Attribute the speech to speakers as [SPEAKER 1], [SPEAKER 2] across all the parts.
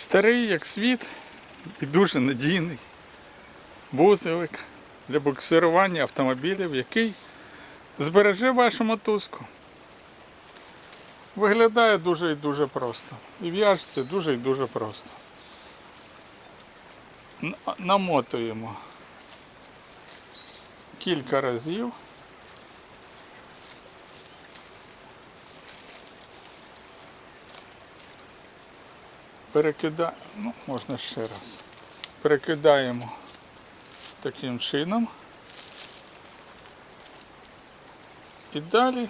[SPEAKER 1] Старий як світ і дуже надійний вузелик для буксирування автомобілів, який збереже вашу мотузку. Виглядає дуже і дуже просто. І в'яжеться дуже і дуже просто. Намотуємо кілька разів. Перекидаємо, ну, можна ще раз. Перекидаємо таким чином. І далі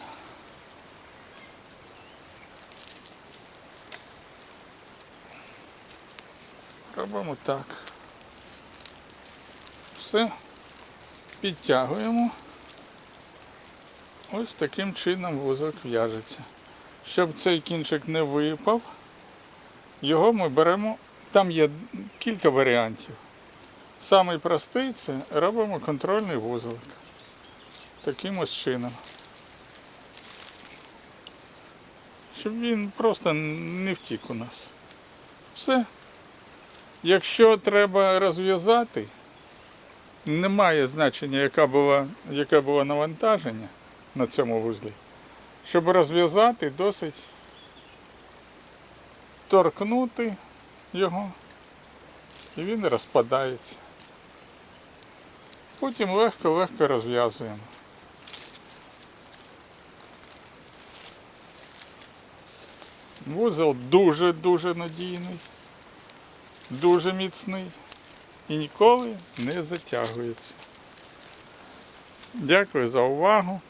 [SPEAKER 1] робимо так. Все. Підтягуємо. Ось таким чином вузок в'яжеться. Щоб цей кінчик не випав, його ми беремо. Там є кілька варіантів. Самий простий це робимо контрольний вузолик. Таким ось чином. Щоб він просто не втік у нас. Все. Якщо треба розв'язати, немає значення, яка була, яке було навантаження на цьому вузлі. Щоб розв'язати, досить торкнути його, і він розпадається. Потім легко-легко розв'язуємо. Вузол дуже-дуже надійний, дуже міцний і ніколи не затягується. Дякую за увагу.